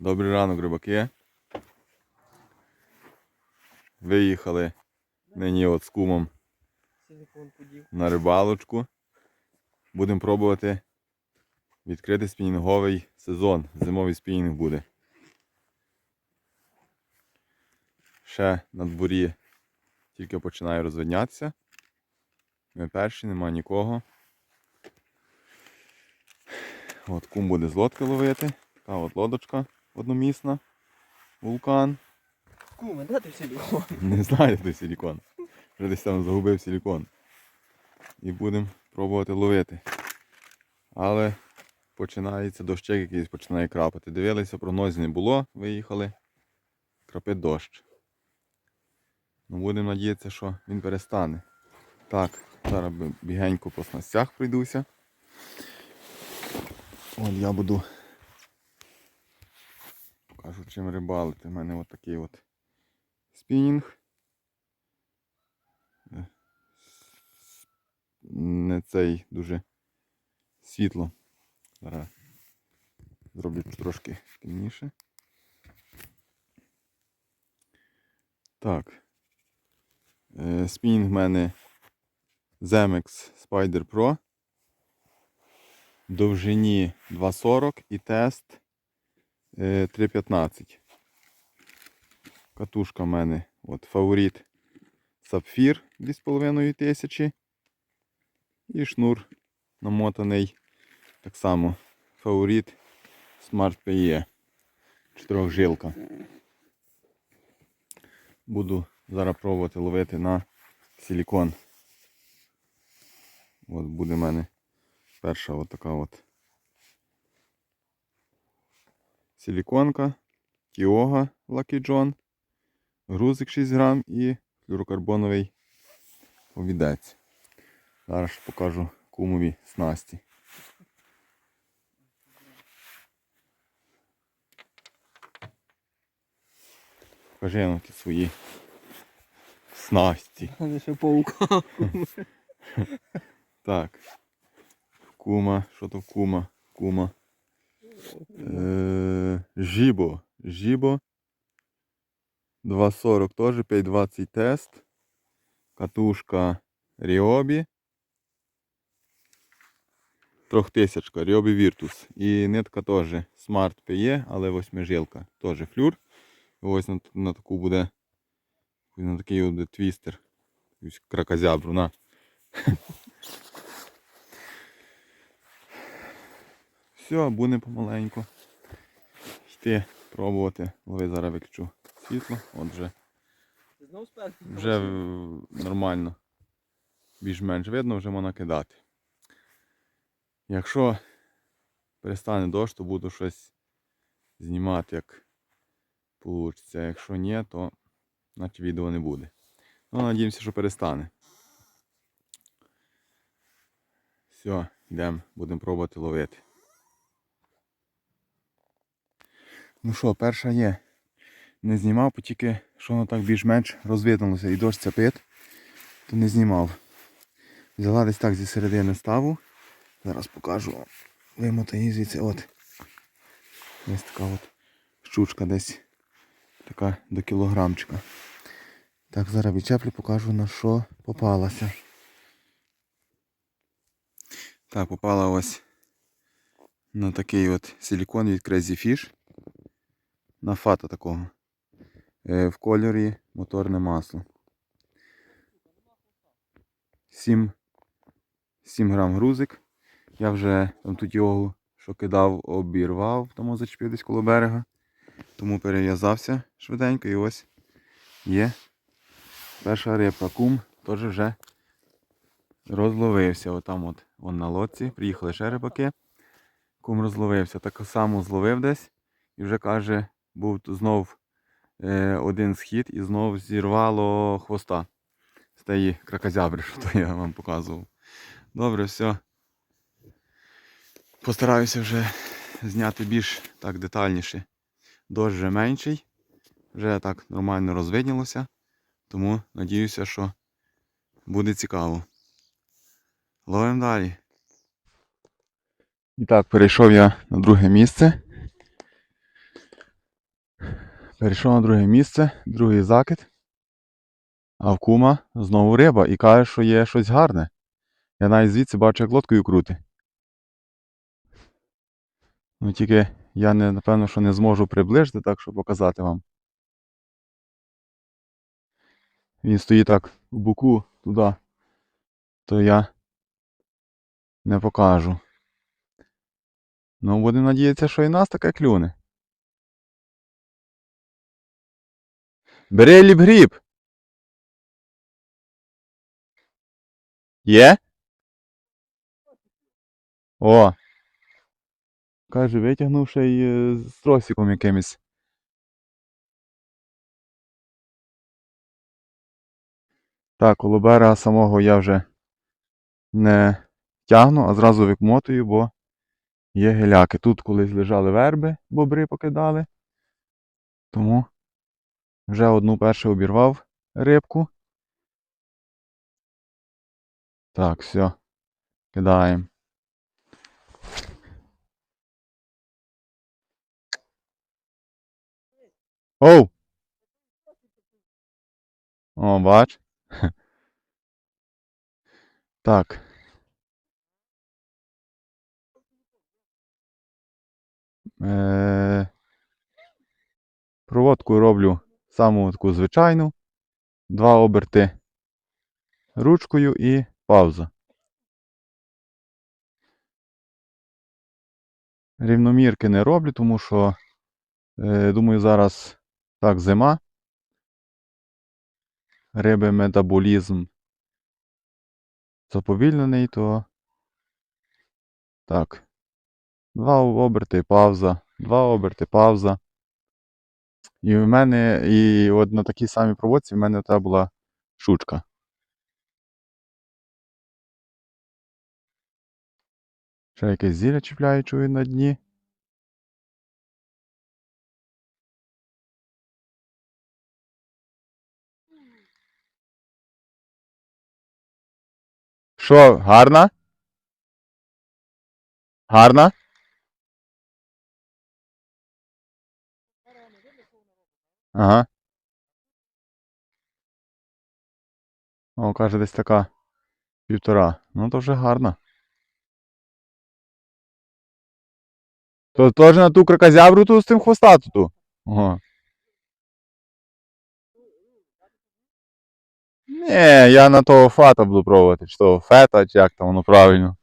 Добрий ранок, рибаки. Виїхали нині от з кумом на рибалочку. Будемо пробувати відкрити спінінговий сезон. Зимовий спінінг буде. Ще на дворі тільки починає розвиднятися. Ми перші, нема нікого. От кум буде з лодки ловити. Така от лодочка одномісна. Вулкан. Куме, де ти силикон? Не знаю, де силікон. Вже десь там загубив силікон. І будемо пробувати ловити. Але починається дощик якийсь починає крапати. Дивилися, прогнозів не було, виїхали. Крапить дощ. Ну, будемо надіятися, що він перестане. Так, зараз бігенько по снастях пройдуся. От я буду. Покажу чим рибалити. У мене от такий от спінінг. Не цей дуже світло. Зараз зроблю трошки темніше. Так. Е, Спінінг в мене Zemex Spider Pro. Довжині 2,40 і тест 3,15. Катушка в мене от, фаворит Сапфір 2,5 тисячі. І шнур намотаний так само фаворит Smart PE. Чотирьохжилка. Буду зараз пробувати ловити на силікон. От буде в мене перша от така от силіконка, Кіога Lucky John, грузик 6 грам і флюрокарбоновий овідець. Зараз покажу кумові снасті. Покажи ну, ті свої снасті. Вони ще паука. Так. Кума, що то кума? Кума. Е, жібо. Жібо. 2.40 теж, 5.20 тест. Катушка Ріобі. Трьохтисячка, Ріобі Virtus. І нитка теж Smart PE, але восьмижилка. Теж флюр. Ось на, на таку буде. На такий буде твістер. Кракозябру, на. Все, будемо помаленьку. Йти, пробувати. Лови зараз виключу світло. От вже, нормально. Більш-менш видно, вже можна кидати. Якщо перестане дощ, то буду щось знімати, як вийде. Якщо ні, то наче відео не буде. Ну, надіємося, що перестане. Все, йдемо, будемо пробувати ловити. Ну що, перша є. Не знімав, бо тільки що воно так більш-менш розвиднулося і дощ цепить, то не знімав. Взяла десь так зі середини ставу. Зараз покажу вам. Вимотані звідси. От. Ось така от щучка десь. Така до кілограмчика. Так, зараз відчеплю, покажу на що попалася. Так, попала ось на такий от силікон від Crazy Fish. На фата такого. Е, в кольорі моторне масло. 7, 7 грам грузик. Я вже там тут його, що кидав, обірвав, тому зачепив десь коло берега. Тому перев'язався швиденько і ось є перша рибка. Кум теж вже розловився. Отам от он на лодці. Приїхали ще рибаки. Кум розловився. Так само зловив десь і вже каже, був знов е, один схід і знов зірвало хвоста з тієї кракозябри, що то я вам показував. Добре, все. Постараюся вже зняти більш так детальніше. Дощ вже менший, вже так нормально розвиднілося, тому надіюся, що буде цікаво. Ловимо далі. І так, перейшов я на друге місце. Перейшов на друге місце, другий закид. А в кума знову риба і каже, що є щось гарне. Я навіть звідси бачу, як лодкою крути. Ну тільки я не, напевно, що не зможу приближити так, щоб показати вам. Він стоїть так в боку туди, то я не покажу. Ну, будемо надіятися, що і нас таке клюне. Бери ліп-гріб! Є? О! Каже, витягнув ще й е, з тросиком якимось. Так, коло берега самого я вже не тягну, а зразу викмотую, бо є геляки. Тут колись лежали верби, бобри покидали. Тому вже одну першу обірвав рибку. Так, все. Кидаємо. Оу! О, бач. Так. Е, проводку роблю саму таку звичайну. Два оберти ручкою і пауза. Рівномірки не роблю, тому що, е, думаю, зараз так зима. Риби метаболізм заповільнений, то так. Два оберти, пауза, два оберти, пауза. І в мене, і от на такій самій проводці в мене та була шучка. Ще якесь зілля чіпляє, чую на дні. Що, гарна? Гарна? Ага. О, каже, десь така півтора. Ну, то вже гарно. То теж на ту кракозябру ту з тим хвостату ту. Ого. Ні, я на того фата буду пробувати, чи того фета, чи як там воно правильно.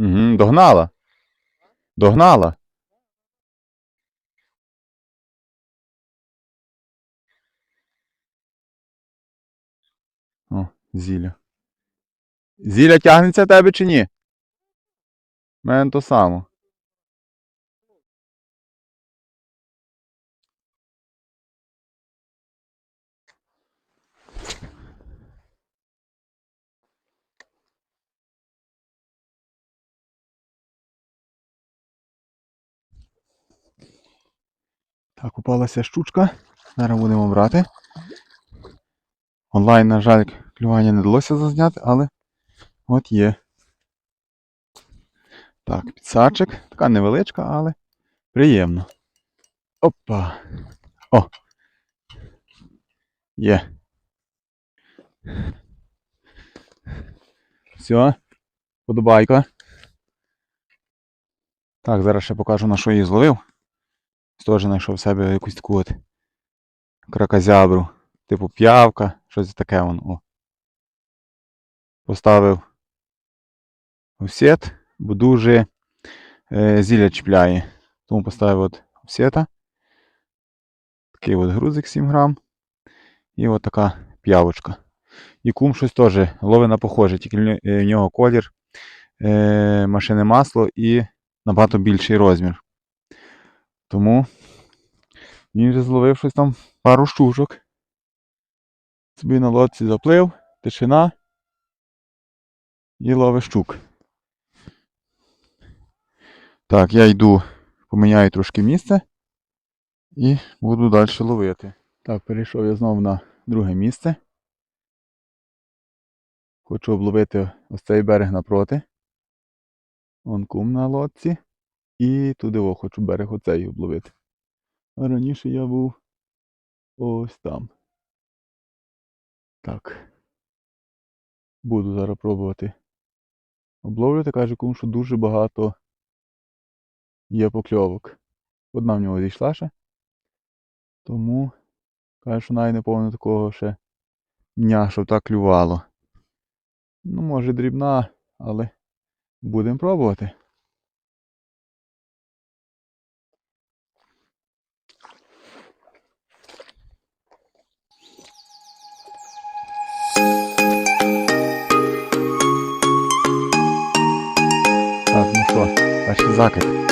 Угу, догнала. Догнала. О, зілля. Зілля тягнеться тебе чи ні? Мене то само. Так, упалася щучка. Зараз будемо брати. Онлайн, на жаль, клювання не вдалося зазняти, але от є. Так, підсачик. Така невеличка, але приємно. Опа. О! Є. Все. Подобайка. Так, зараз ще покажу, на що її зловив. Теж знайшов в себе якусь таку от кракозябру. Типу п'явка, щось таке воно. О. Поставив офсет, бо дуже е, зілля чіпляє. Тому поставив от офсета. Такий от грузик 7 грам. І от така п'явочка. І кум щось теж ловить на похоже, тільки е, в нього колір, е, машине масло і набагато більший розмір. Тому він вже зловив щось там пару штучок. Собі на лодці заплив, тишина і ловить щук. Так, я йду, поміняю трошки місце І буду далі ловити. Так, перейшов я знову на друге місце. Хочу обловити ось цей берег напроти. Вон кум на лодці. І туди о, хочу берег оцей обловити. А раніше я був ось там. Так. Буду зараз пробувати обловлювати. Каже кум, що дуже багато є покльовок. Одна в нього зійшла ще. Тому каже, що навіть не повно такого ще дня, щоб так клювало. Ну, може дрібна, але будемо пробувати. Що, перший закид. Поки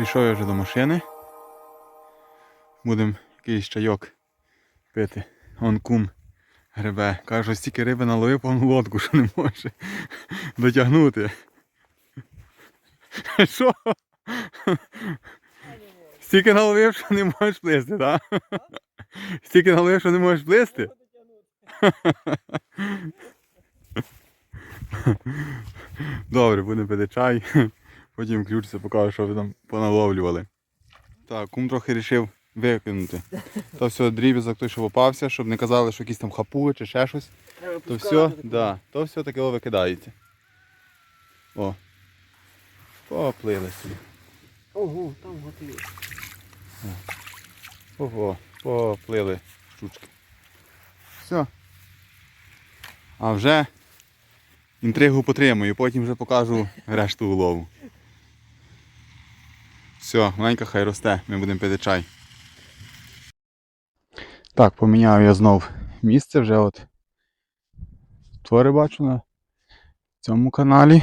Прийшов я вже до машини. Будемо якийсь чайок пити. Он кум гребе. Каже, стільки риби наловив повну лодку, що не може дотягнути. Що? Стільки наловив, що не можеш плисти, так? Стільки наловив, що не можеш плисти? Добре, будемо пити чай. Потім включиться, покажу, що ви там поналовлювали. Так, кум трохи вирішив викинути. То все дріб'язок той, що попався, щоб не казали, що якісь там хапуги чи ще щось. То все, да, то все таке викидається. О. Поплили собі. Ого, там готові. Ого, поплили штучки. Все. А вже інтригу потримую, потім вже покажу решту улову. Все, маленька хай росте, ми будемо пити чай. Так, поміняв я знов місце вже от. Твори бачу на цьому каналі.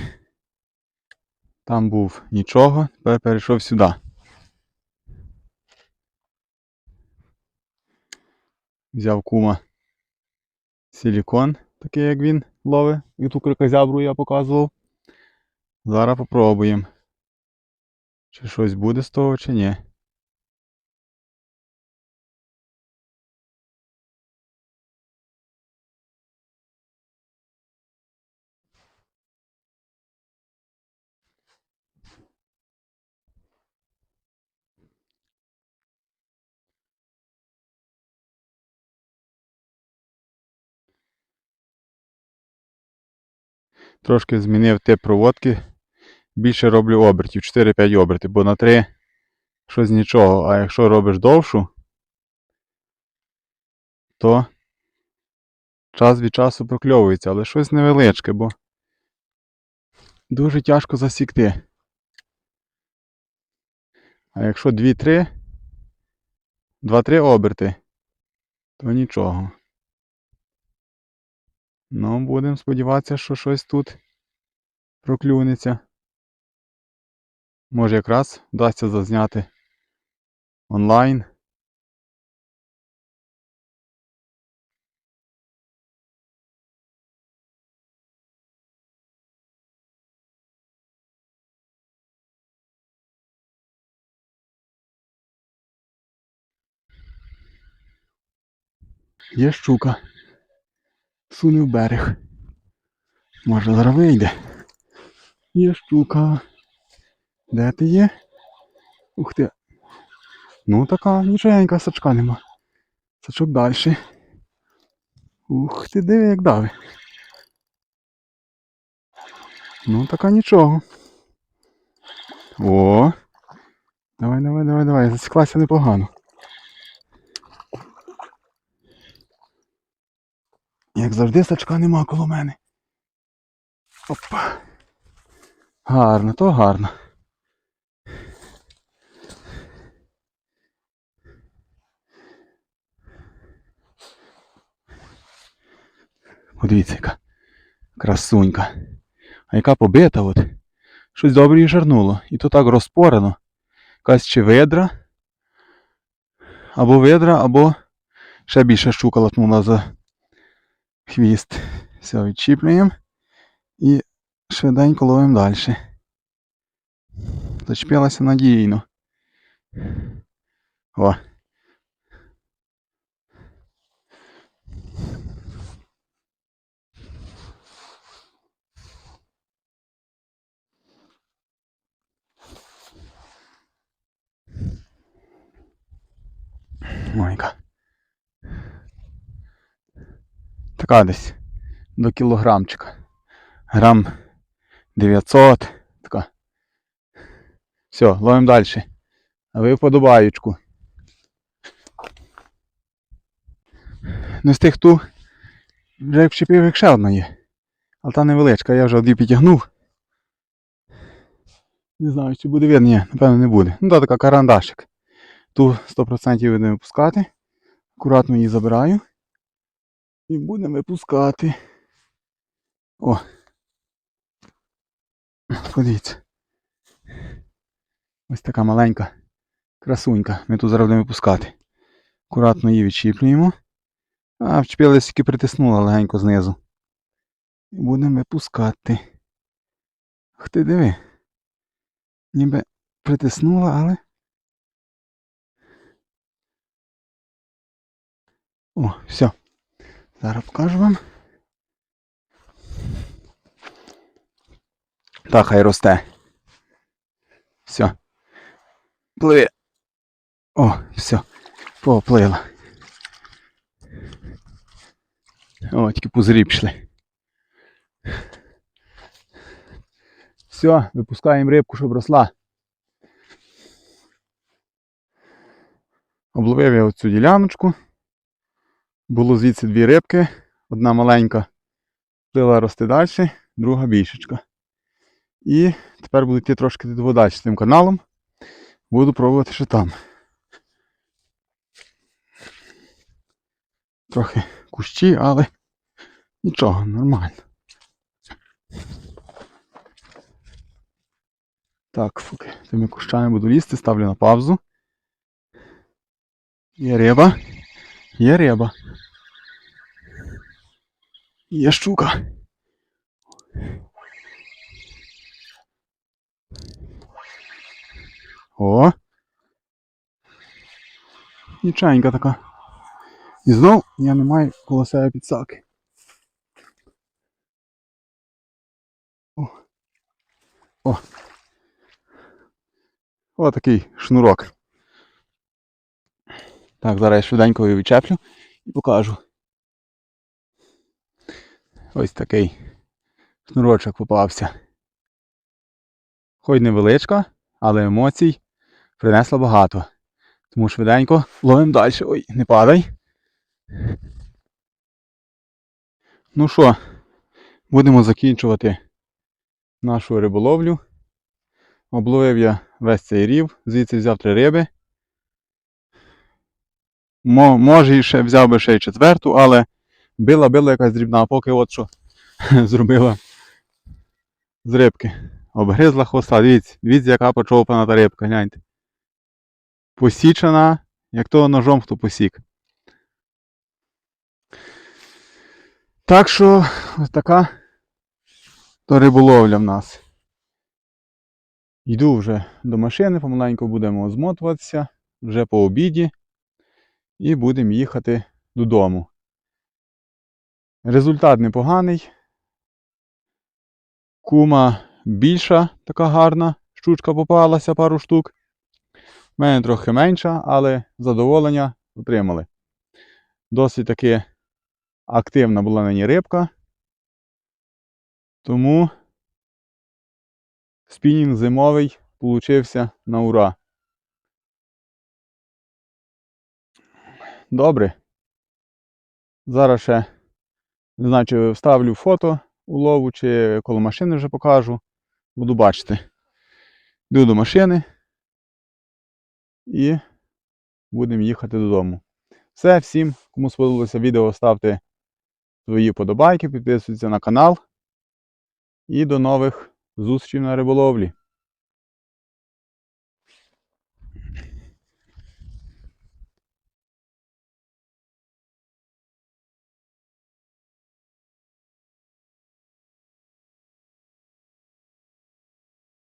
Там був нічого, тепер перейшов сюди. Взяв кума силікон, такий як він ловить, і ту крикозябру я показував. Зараз попробуємо. Чи щось буде з того, чи ні? Трошки змінив те проводки. Більше роблю обертів, 4-5 обертів, бо на 3 щось нічого. А якщо робиш довшу, то час від часу прокльовується, але щось невеличке, бо дуже тяжко засікти. А якщо 2-3, 2-3 оберти, то нічого. Ну, будемо сподіватися, що щось тут проклюнеться. Може якраз вдасться зазняти онлайн. Є щука. Суне в берег. Може зараз вийде. Є щука. Де ти є? Ух ти. Ну така нічогенька сачка нема. Сачок далі. Ух ти, диви, як дави. Ну така нічого. О. Давай, давай, давай, давай. Засіклася непогано. Як завжди, сачка нема коло мене. Опа. Гарно, то гарно. Подивіться, яка красунька. А яка побита от. Щось добре їй жарнуло. І то так розпорено. Якась чи видра. Або видра, або ще більше щука латнула за хвіст. Все, відчіплюємо. І швиденько ловимо далі. Зачепилася надійно. О. Ойка. Така десь до кілограмчика. Грам 900. Така. Все, ловимо далі. А ви вподобаючку. Не з тих ту вже як вчепив, як ще одна є. Але та невеличка, я вже дві підтягнув. Не знаю, чи буде видно, ні, напевно не буде. Ну та така карандашик. Ту 100% будемо випускати. Акуратно її забираю. І будемо випускати. О. Подивіться. Ось така маленька красунька. Ми тут зараз будемо випускати. Акуратно її відчіплюємо. А, вчепилась тільки притиснула легенько знизу. І будемо випускати. Ах ти диви. Ніби притиснула, але. О, все. Зараз покажу вам. Так, хай росте. Все. Пливе. О, все. Поплила. О, тільки пузирі пішли. Все, випускаємо рибку, щоб росла. Обловив я оцю діляночку. Було звідси дві рибки. Одна маленька плила рости далі, друга більшечка. І тепер буду йти трошки далі з цим каналом. Буду пробувати ще там. Трохи кущі, але нічого, нормально. Так, поки тими кущами буду лізти, ставлю на паузу. Є риба. Є риба. Є щука. О. Ніченька така. І знов я не маю коло себе підсаки. О. О. О, такий шнурок. Так, зараз я швиденько його відчеплю і покажу. Ось такий шнурочок попався. Хоч невеличка, але емоцій принесла багато. Тому швиденько ловимо далі. Ой, не падай. Ну що, будемо закінчувати нашу риболовлю. Обловив я весь цей рів, звідси взяв три риби. Мо, може, і ще взяв би ще й четверту, але била била якась дрібна, поки от що зробила з рибки. Обгризла хвоста. Дивіться, дивіться, яка почовпана та рибка, гляньте. Посічена, як того ножом хто посік. Так що ось така то риболовля в нас. Йду вже до машини, помаленьку будемо змотуватися вже по обіді і будемо їхати додому. Результат непоганий. Кума більша, така гарна, щучка попалася пару штук. У мене трохи менша, але задоволення отримали. Досить таки активна була нині рибка. Тому спінінг зимовий получився на ура. Добре. Зараз ще не знаю, чи вставлю фото улову, чи коло машини вже покажу. Буду бачити. Йду до машини і будемо їхати додому. Все, всім, кому сподобалося відео, ставте свої подобайки, підписуйтесь на канал. І до нових зустрічей на риболовлі.